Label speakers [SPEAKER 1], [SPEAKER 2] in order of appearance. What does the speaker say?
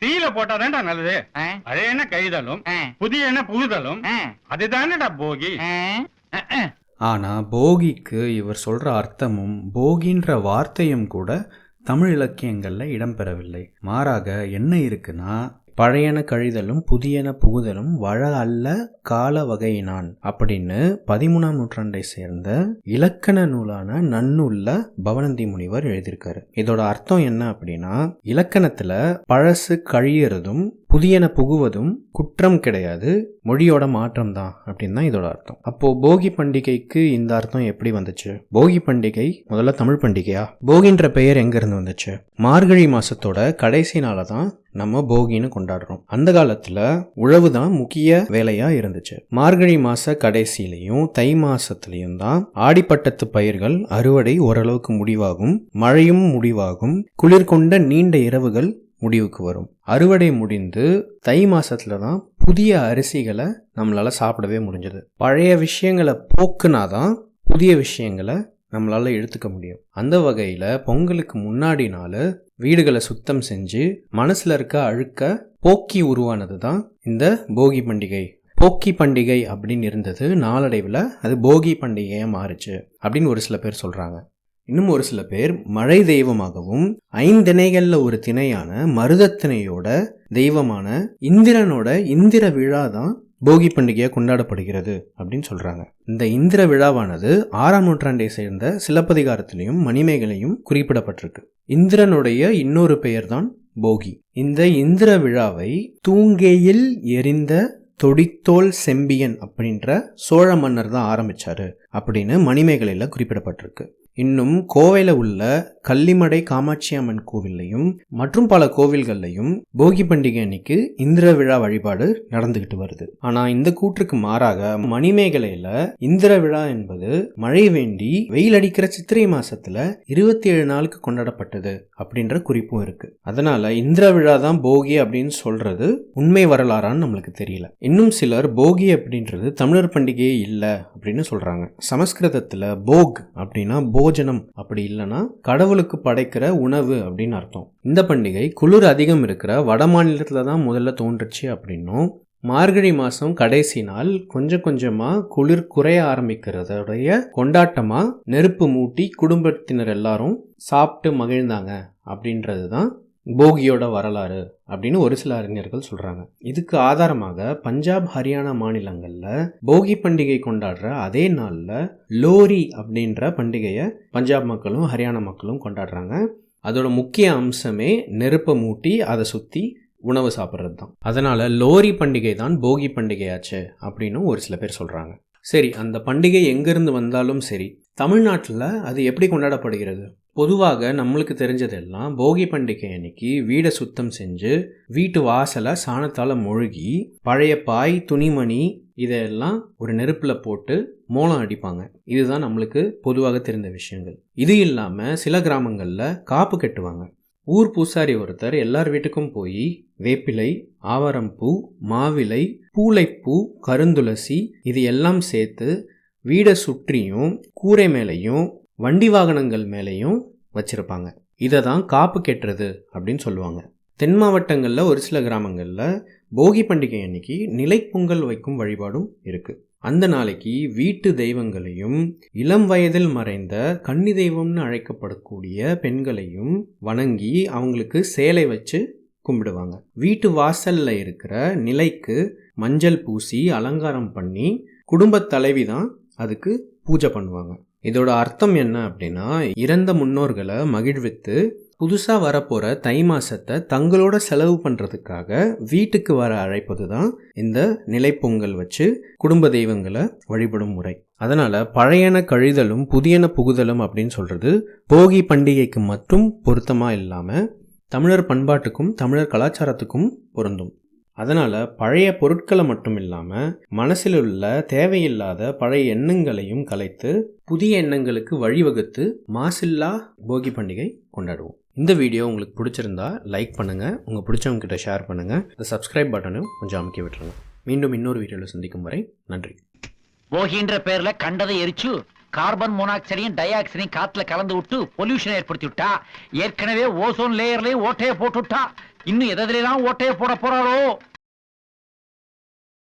[SPEAKER 1] தீயில போட்டாதான்டா நல்லது.
[SPEAKER 2] ஆ,
[SPEAKER 1] பழையன கைதலும்
[SPEAKER 2] ஆ,
[SPEAKER 1] புதியன புகுதலும் அதுதானடா போகி.
[SPEAKER 3] ஆனா போகிக்கு இவர் சொல்ற அர்த்தமும் போகின்ற வார்த்தையும் கூட தமிழ் இலக்கியங்கள்ல இடம்பெறவில்லை. மாறாக என்ன இருக்குன்னா பழையன கழிதலும் புதியன புகுதலும் வழ அல்ல கால வகையினான். அப்படின்னு பதிமூணாம் நூற்றாண்டை சேர்ந்த இலக்கண நூலான நன்னூல்ல பவனந்தி முனிவர் எழுதியிருக்காரு. இதோட அர்த்தம் என்ன அப்படின்னா இலக்கணத்துல பழசு கழியறதும் புதியன புகுவதும் குற்றம் கிடையாது மொழியோட மாற்றம் தான் அப்படின்னு தான் இதோட அர்த்தம். அப்போ போகி பண்டிகைக்கு இந்த அர்த்தம் எப்படி வந்துச்சு? போகி பண்டிகை முதல்ல தமிழ் பண்டிகையா? போகின்ற பெயர் எங்க இருந்து வந்துச்சு? மார்கழி மாசத்தோட கடைசி நாள தான் நம்ம போகின்னு கொண்டாடுறோம். அந்த காலத்துல உழவு தான் முக்கிய வேலையா இருந்துச்சு. மார்கழி மாச கடைசியிலையும் தை மாசத்துலயும் தான் ஆடிப்பட்டத்து பயிர்கள் அறுவடை ஓரளவுக்கு முடிவாகும் மழையும் முடிவாகும் குளிர் கொண்ட நீண்ட இரவுகள் முடிவுக்கு வரும். அறுவடை முடிந்து தை மாசத்துல தான் புதிய அரிசிகளை நம்மளால சாப்பிடவே முடிஞ்சது. பழைய விஷயங்களை போக்குனாதான் புதிய விஷயங்களை நம்மளால் எடுத்துக்க முடியும். அந்த வகையில் பொங்கலுக்கு முன்னாடி நாள் வீடுகளை சுத்தம் செஞ்சு மனசில் இருக்க அழுக்க போக்கி உருவானது தான் இந்த போகி பண்டிகை. போக்கி பண்டிகை அப்படின்னு இருந்தது நாளடைவில் அது போகி பண்டிகையாக மாறுச்சு அப்படின்னு ஒரு சில பேர் சொல்கிறாங்க இன்னும் ஒரு சில பேர் மழை தெய்வமாகவும் ஐந்திணைகளில் ஒரு திணையான மருதத்திணையோட தெய்வமான இந்திரனோட இந்திர விழா தான் போகி பண்டிகையாக கொண்டாடப்படுகிறது அப்படின்னு சொல்கிறாங்க இந்த இந்திர விழாவானது ஆறாம் நூற்றாண்டை சேர்ந்த சிலப்பதிகாரத்திலையும் மணிமேகலையும் குறிப்பிடப்பட்டிருக்கு. இந்திரனுடைய இன்னொரு பெயர் தான் போகி. இந்த இந்திர விழாவை தூங்கேயில் எரிந்த தொடித்தோல் செம்பியன் அப்படின்ற சோழ மன்னர் தான் ஆரம்பிச்சாரு அப்படின்னு மணிமேகலையில் குறிப்பிடப்பட்டிருக்கு. இன்னும் கோவையில் உள்ள கள்ளிமடை காமாட்சி அம்மன் கோவில்லையும் மற்றும் பல கோவில்கள்லையும் போகி பண்டிகை அன்னைக்கு இந்திர விழா வழிபாடு நடந்துகிட்டு வருது. ஆனா இந்த கூற்றுக்கு மாறாக மணிமேகலையில இந்திர விழா என்பது மழை வேண்டி வெயில் அடிக்கிற சித்திரை மாசத்துல இருபத்தி ஏழு நாளுக்கு கொண்டாடப்பட்டது அப்படின்ற குறிப்பும் இருக்கு. அதனால இந்திர விழா தான் போகி அப்படின்னு சொல்றது உண்மை வரலாறான்னு நம்மளுக்கு தெரியல. இன்னும் சிலர் போகி அப்படின்றது தமிழர் பண்டிகையே இல்லை அப்படின்னு சொல்றாங்க. சமஸ்கிருதத்துல போக் அப்படின்னா போஜனம் அப்படி இல்லைன்னா கடவுளுக்கு படைக்கிற உணவு அப்படின்னு அர்த்தம். இந்த பண்டிகை குளிர் அதிகம் இருக்கிற வட மாநிலத்தில் தான் முதல்ல தோன்றுச்சு அப்படின்னும் மார்கழி மாதம் கடைசி நாள் கொஞ்சம் கொஞ்சமாக குளிர் குறைய ஆரம்பிக்கிறதோடைய கொண்டாட்டமாக நெருப்பு மூட்டி குடும்பத்தினர் எல்லாரும் சாப்பிட்டு மகிழ்ந்தாங்க அப்படின்றது தான் போகியோட வரலாறு அப்படின்னு ஒரு சில அறிஞர்கள் சொல்கிறாங்க இதுக்கு ஆதாரமாக பஞ்சாப் ஹரியானா மாநிலங்களில் போகி பண்டிகை கொண்டாடுற அதே நாளில் லோரி அப்படின்ற பண்டிகையை பஞ்சாப் மக்களும் ஹரியானா மக்களும் கொண்டாடுறாங்க. அதோட முக்கிய அம்சமே நெருப்பை மூட்டி அதை சுற்றி உணவு சாப்பிட்றது தான் அதனால் லோரி பண்டிகை தான் போகி பண்டிகையாச்சு அப்படின்னு ஒரு சில பேர் சொல்கிறாங்க சரி அந்த பண்டிகை எங்கேருந்து வந்தாலும் சரி தமிழ்நாட்டில் அது எப்படி கொண்டாடப்படுகிறது? பொதுவாக நம்மளுக்கு தெரிஞ்சதெல்லாம் போகி பண்டிகை அன்னைக்கு வீடை சுத்தம் செஞ்சு வீட்டு வாசலை சாணத்தால் மொழுகி பழைய பாய் துணிமணி இதையெல்லாம் ஒரு நெருப்பில் போட்டு மோளம் அடிப்பாங்க. இதுதான் நம்மளுக்கு பொதுவாக தெரிந்த விஷயங்கள். இது இல்லாமல் சில கிராமங்களில் காப்பு கட்டுவாங்க. ஊர் பூசாரி ஒருத்தர் எல்லார் வீட்டுக்கும் போய் வேப்பிலை ஆவாரம்பூ மாவிலை பூளைப்பூ கருந்துளசி இது எல்லாம் சேர்த்து வீடை சுற்றியும் கூரை மேலேயும் வண்டி வாகனங்கள் மேலேயும் வச்சுருப்பாங்க. இதை தான் காப்பு கெட்டுறது அப்படின்னு சொல்லுவாங்க. தென் மாவட்டங்களில் ஒரு சில கிராமங்களில் போகி பண்டிகை அன்னைக்கு நிலைப்பொங்கல் வைக்கும் வழிபாடும் இருக்குது அந்த நாளைக்கு வீட்டு தெய்வங்களையும் இளம் வயதில் மறைந்த கன்னி தெய்வம்னு அழைக்கப்படக்கூடிய பெண்களையும் வணங்கி அவங்களுக்கு சேலை வச்சு கும்பிடுவாங்க. வீட்டு வாசலில் இருக்கிற நிலைக்கு மஞ்சள் பூசி அலங்காரம் பண்ணி குடும்பத் தலைவி தான் அதுக்கு பூஜை பண்ணுவாங்க. இதோட அர்த்தம் என்ன அப்படின்னா இறந்த முன்னோர்களை மகிழ்வித்து புதுசாக வரப்போகிற தை மாதத்தை தங்களோட செலவு பண்ணுறதுக்காக வீட்டுக்கு வர அழைப்பது தான் இந்த நிலைப்பொங்கல் வச்சு குடும்ப தெய்வங்களை வழிபடும் முறை. அதனால் பழையன கழிதலும் புதியன புகுதலும் அப்படின்னு சொல்கிறது போகி பண்டிகைக்கு மட்டும் பொருத்தமாக இல்லாமல் தமிழர் பண்பாட்டுக்கும் தமிழர் கலாச்சாரத்துக்கும் பொருந்தும். அதனால் பழைய பொருட்களை மட்டும் இல்லாமல் மனசில் உள்ள தேவையில்லாத பழைய எண்ணங்களையும் கலைத்து புதிய எண்ணங்களுக்கு வழிவகுத்து மாசில்லா போகி பண்டிகை கொண்டாடுவோம். இந்த வீடியோ உங்களுக்கு பிடிச்சிருந்தா லைக் பண்ணுங்கள் உங்கள் பிடிச்சவங்ககிட்ட ஷேர் பண்ணுங்கள் இந்த சப்ஸ்கிரைப் பட்டனும் கொஞ்சம் அமுக்கி விட்டுருங்க. மீண்டும் இன்னொரு வீடியோவில் சந்திக்கும் வரை நன்றி.
[SPEAKER 2] போகின்ற பேரில் கண்டதை எரிச்சு கார்பன் மோனாக்சைடையும் டை ஆக்சைடையும் காற்றுல கலந்து விட்டு பொல்யூஷன் ஏற்படுத்தி விட்டா. ஏற்கனவே ஓசோன் லேயர்லேயும் ஓட்டையை போட்டு விட்டா. இன்னும் எதிலாம் ஓட்டையே போட போறாரோ